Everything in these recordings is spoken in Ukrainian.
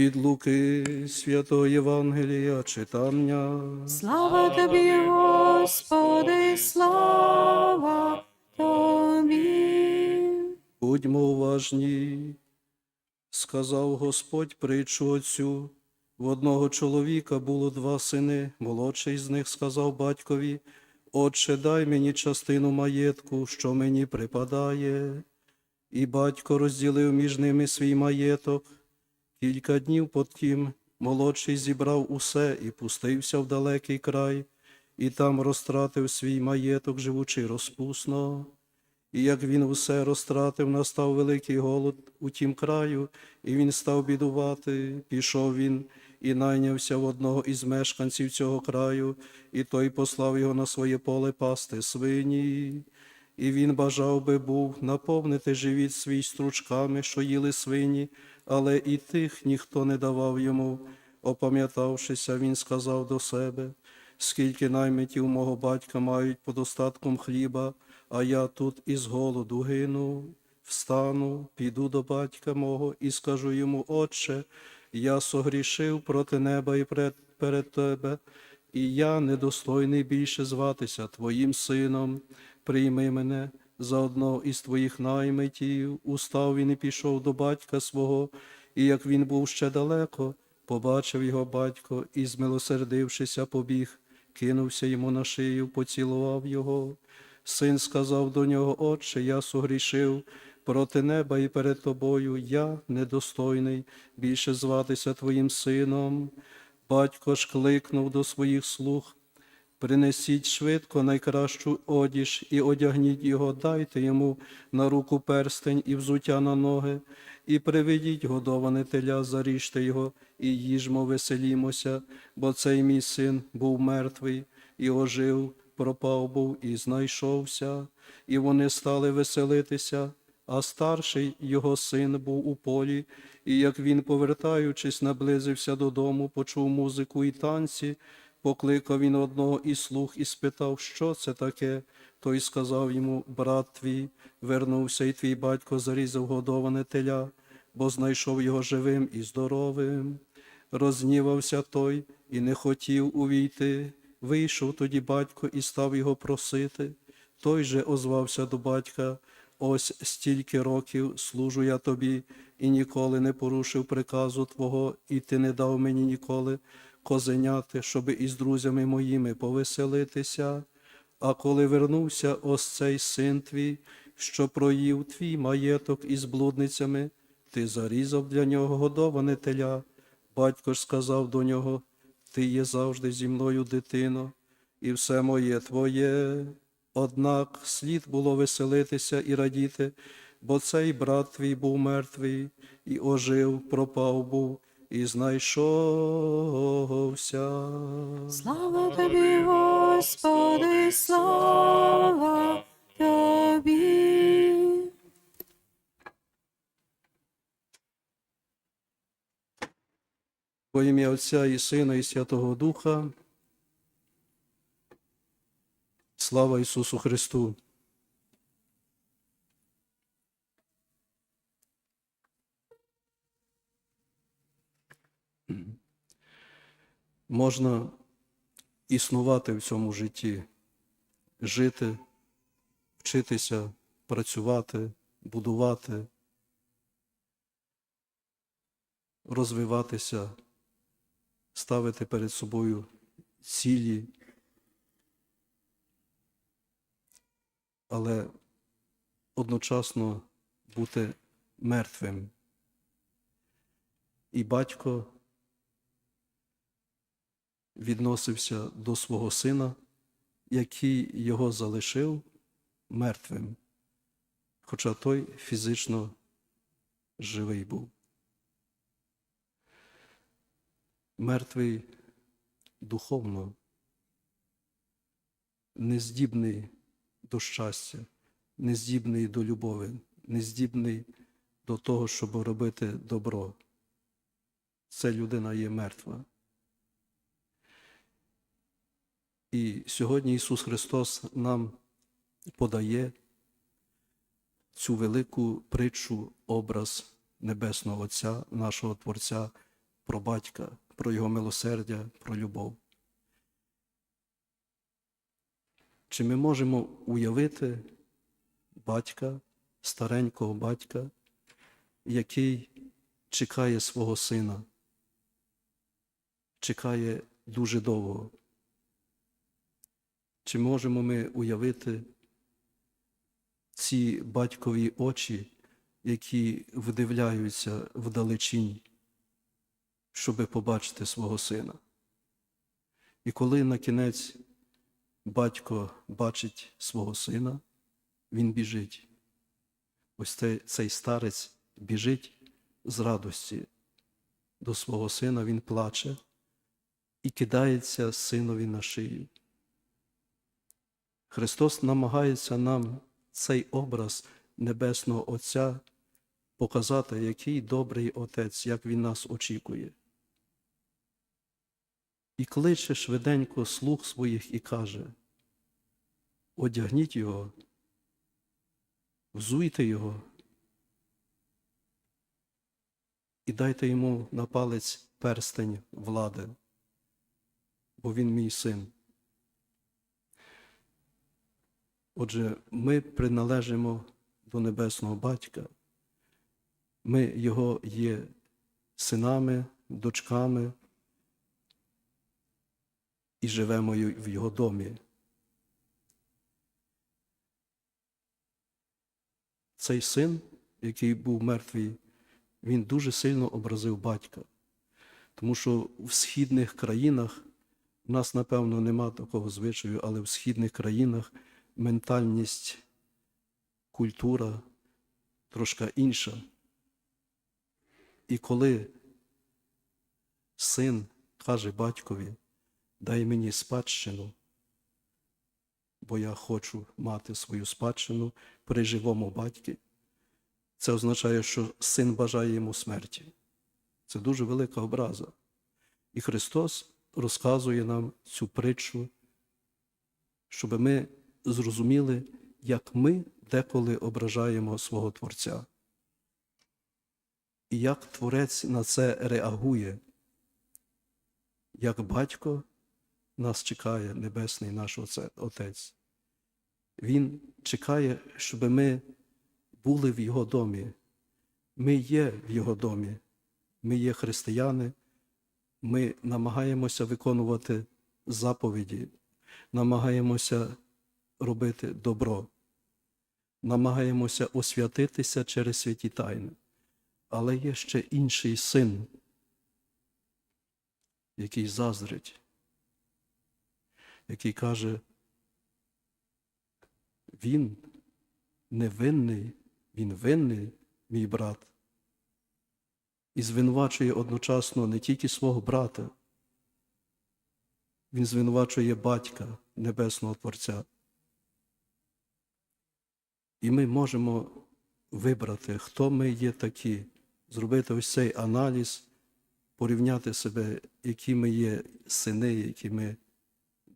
Від Луки Святого Євангелія читання. Слава тобі, Господи, слава тобі. Будьмо уважні, сказав Господь притчу отцю. В одного чоловіка було два сини. Молодший з них сказав батькові: Отче, дай мені частину маєтку, що мені припадає. І батько розділив між ними свій маєток. Кілька днів потім молодший зібрав усе і пустився в далекий край, і там розтратив свій маєток, живучи розпусно. І як він усе розтратив, настав великий голод у тім краю, і він став бідувати. Пішов він і найнявся в одного із мешканців цього краю, і той послав його на своє поле пасти свині. І він бажав би був наповнити живіт свій стручками, що їли свині, але і тих ніхто не давав йому. Опам'ятавшися, він сказав до себе, скільки наймитів мого батька мають под остатком хліба, а я тут із голоду гину. Встану, піду до батька мого і скажу йому, Отче, я согрішив проти неба і перед, перед тебе, і я недостойний більше зватися Твоїм сином. Прийми мене за одного із твоїх наймитів. Устав він і пішов до батька свого, і як він був ще далеко, побачив його батько і, змилосердившися, побіг, кинувся йому на шию, поцілував його. Син сказав до нього, Отче, я согрішив проти неба і перед тобою, я недостойний більше зватися твоїм сином. Батько ж кликнув до своїх слуг. Принесіть швидко найкращу одіж і одягніть його, дайте йому на руку перстень і взуття на ноги, і приведіть годоване теля, заріжте його, і їжмо, веселімося, бо цей мій син був мертвий, і ожив, пропав був і знайшовся, і вони стали веселитися. А старший його син був у полі, і як він, повертаючись, наблизився додому, почув музику і танці, Покликав він одного із слуг і спитав, що це таке. Той сказав йому, брат твій, вернувся, і твій батько зарізав годоване теля, бо знайшов його живим і здоровим. Рознівався той і не хотів увійти. Вийшов тоді батько і став його просити. Той же озвався до батька. Ось стільки років служу я тобі і ніколи не порушив приказу Твого, і ти не дав мені ніколи козеняти, щоби із друзями моїми повеселитися. А коли вернувся ось цей син твій, що проїв твій маєток із блудницями, ти зарізав для нього годоване теля. Батько ж сказав до нього, ти є завжди зі мною, дитино, і все моє твоє. Однак слід було веселитися і радіти, бо цей брат твій був мертвий, і ожив, пропав був, і знайшовся. Слава тобі, Господи, слава тобі. Во ім'я Отця і Сина, і Святого Духа. Слава Ісусу Христу! Можна існувати в цьому житті, жити, вчитися, працювати, будувати, розвиватися, ставити перед собою цілі, але одночасно бути мертвим. І батько відносився до свого сина, який його залишив мертвим, хоча той фізично живий був. Мертвий духовно, нездібний до щастя, нездібний до любові, нездібний до того, щоб робити добро. Ця людина є мертва. І сьогодні Ісус Христос нам подає цю велику притчу, образ Небесного Отця, нашого Творця, про батька, про його милосердя, про любов. Чи ми можемо уявити батька, старенького батька, який чекає свого сина, чекає дуже довго? Чи можемо ми уявити ці батькові очі, які вдивляються вдалечінь, щоби побачити свого сина? І коли на кінець батько бачить свого сина, він біжить. Ось цей, старець біжить з радості до свого сина, він плаче і кидається синові на шию. Христос намагається нам цей образ Небесного Отця показати, який добрий Отець, як Він нас очікує. І кличе швиденько слуг своїх і каже: одягніть його, взуйте його і дайте йому на палець перстень влади, бо він мій син. Отже, ми приналежимо до Небесного Батька, ми Його є синами, дочками і живемо в Його домі. Цей син, який був мертвий, він дуже сильно образив батька. Тому що в східних країнах, у нас, напевно, нема такого звичаю, але в східних країнах ментальність, культура трошки інша. І коли син каже батькові, дай мені спадщину, бо я хочу мати свою спадщину при живому батькі, це означає, що син бажає йому смерті. Це дуже велика образа. І Христос розказує нам цю притчу, щоб ми зрозуміли, як ми деколи ображаємо свого Творця. І як Творець на це реагує, як батько нас чекає Небесний наш Отець. Він чекає, щоб ми були в Його домі. Ми є в Його домі. Ми є християни. Ми намагаємося виконувати заповіді, намагаємося робити добро, намагаємося освятитися через святі тайни. Але є ще інший син, який заздрить, який каже, він невинний, він винний, мій брат, і звинувачує одночасно не тільки свого брата, він звинувачує батька Небесного Творця. І ми можемо вибрати, хто ми є такі, зробити ось цей аналіз, порівняти себе, які ми є сини, які ми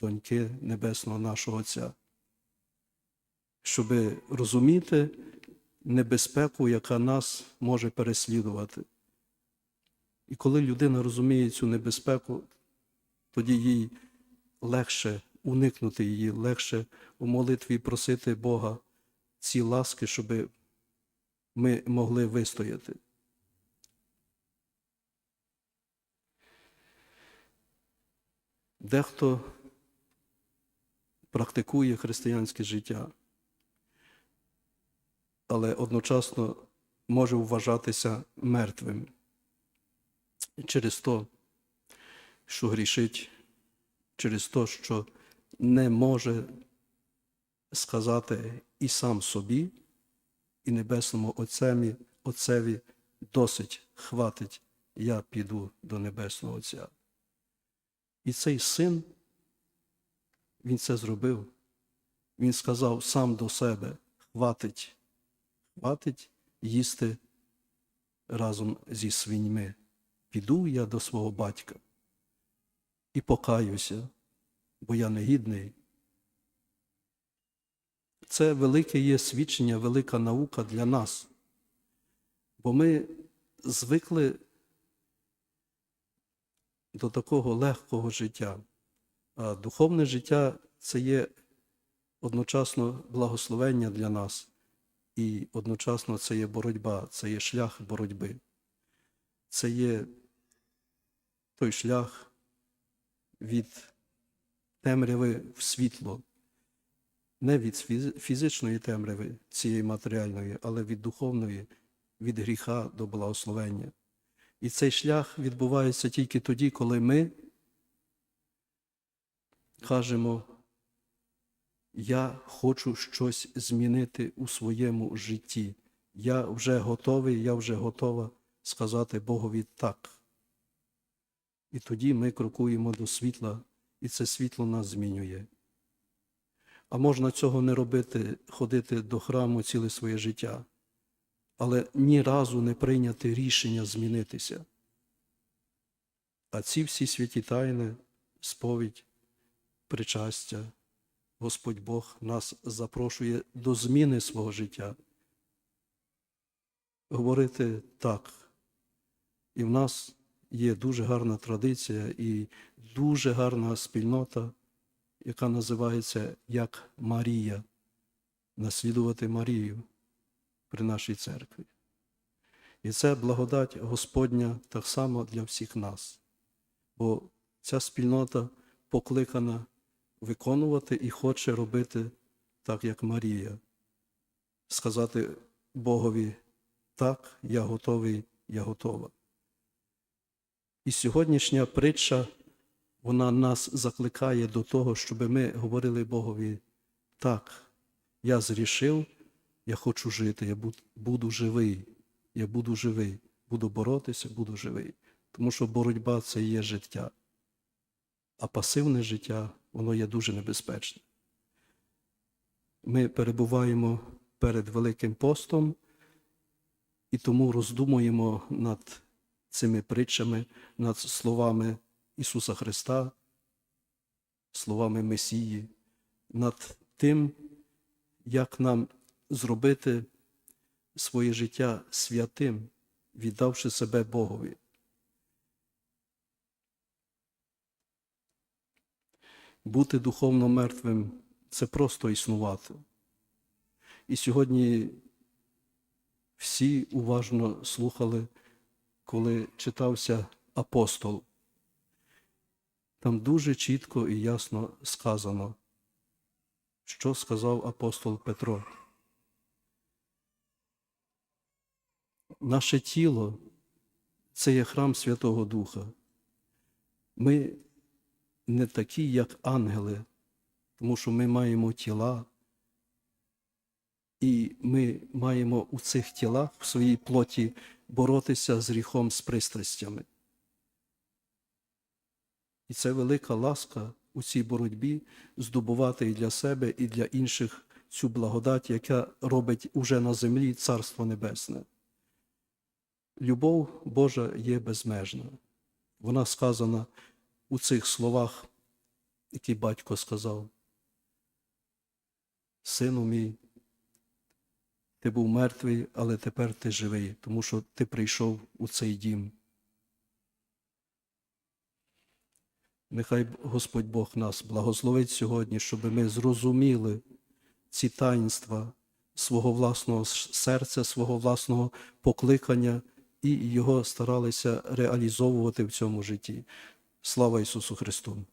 доньки Небесного нашого Отця, щоб розуміти небезпеку, яка нас може переслідувати. І коли людина розуміє цю небезпеку, тоді їй легше уникнути її, легше у молитві просити Бога ці ласки, щоб ми могли вистояти. Дехто практикує християнське життя, але одночасно може вважатися мертвим через то, що грішить, через то, що не може сказати і сам собі, і Небесному Отцеві, Отцеві досить хватить, я піду до Небесного Отця. І цей син, він це зробив. Він сказав сам до себе: хватить, хватить їсти разом зі свиньми. Піду я до свого батька і покаюся, бо я негідний. Це велике є свідчення, велика наука для нас. Бо ми звикли до такого легкого життя. А духовне життя це є одночасно благословення для нас, і одночасно це є боротьба, це є шлях боротьби. Це є той шлях від темряви в світло, не від фізичної темряви цієї матеріальної, але від духовної, від гріха до благословення. І цей шлях відбувається тільки тоді, коли ми кажемо, я хочу щось змінити у своєму житті. Я вже готовий, я вже готова сказати Богові так. І тоді ми крокуємо до світла, і це світло нас змінює. А можна цього не робити, ходити до храму ціле своє життя, але ні разу не прийняти рішення змінитися. А ці всі святі тайни, сповідь, причастя, Господь Бог нас запрошує до зміни свого життя. Говорити так. І в нас є дуже гарна традиція і дуже гарна спільнота, яка називається як Марія, наслідувати Марію при нашій церкві. І це благодать Господня так само для всіх нас, бо ця спільнота покликана виконувати і хоче робити так, як Марія, сказати Богові так, я готовий, я готова. І сьогоднішня притча, вона нас закликає до того, щоб ми говорили Богові так, я зрішив, я хочу жити, я буду живий, я буду живий, буду боротися, буду живий. Тому що боротьба це є життя. А пасивне життя, воно є дуже небезпечне. Ми перебуваємо перед Великим постом і тому роздумуємо над цими притчами, над словами Ісуса Христа, словами Месії, над тим, як нам зробити своє життя святим, віддавши себе Богові. Бути духовно мертвим це просто існувати. І сьогодні всі уважно слухали, коли читався апостол. Там дуже чітко і ясно сказано, що сказав апостол Петро. Наше тіло це є храм Святого Духа. Ми не такі, як ангели, тому що ми маємо тіла, і ми маємо у цих тілах в своїй плоті боротися з гріхом, з пристрастями. І це велика ласка у цій боротьбі здобувати і для себе, і для інших цю благодать, яка робить уже на землі Царство Небесне. Любов Божа є безмежна. Вона сказана у цих словах, які батько сказав. Сину мій, ти був мертвий, але тепер ти живий, тому що ти прийшов у цей дім. Нехай Господь Бог нас благословить сьогодні, щоб ми зрозуміли ці таїнства свого власного серця, свого власного покликання і його старалися реалізовувати в цьому житті. Слава Ісусу Христу!